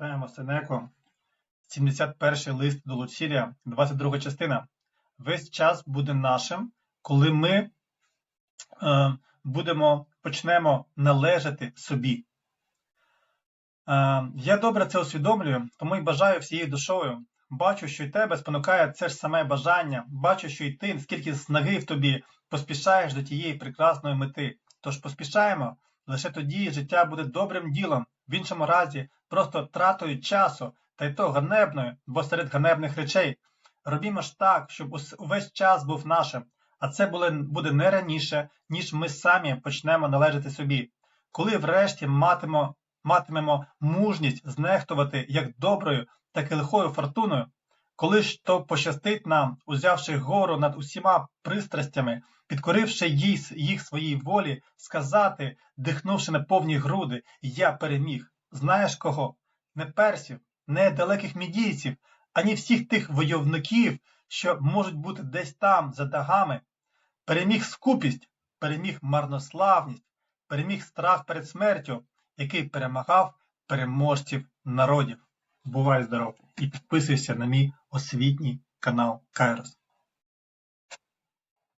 Читаємо Сенеко, 71 лист до Луцілія, 22 частина. Весь час буде нашим, коли ми е, будемо, почнемо належати собі. Е, я добре це усвідомлюю, тому й бажаю всією душою. Бачу, що й тебе спонукає це ж саме бажання. Бачу, що й ти, скільки снаги в тобі, поспішаєш до тієї прекрасної мети. Тож поспішаємо, лише тоді життя буде добрим ділом, в іншому разі просто тратою часу, та й то ганебною, бо серед ганебних речей. Робімо ж так, щоб увесь час був нашим, а це буде не раніше, ніж ми самі почнемо належати собі. Коли врешті матимо, матимемо мужність знехтувати як доброю, так і лихою фортуною, коли ж то пощастить нам, узявши гору над усіма пристрастями, підкоривши їх своїй волі, сказати, дихнувши на повні груди, я переміг. Знаєш кого? Не персів, не далеких мідійців, ані всіх тих войовників, що можуть бути десь там, за дагами. Переміг скупість, переміг марнославність, переміг страх перед смертю, який перемагав переможців народів. Бувай здоров і підписуйся на мій освітній канал Кайрос.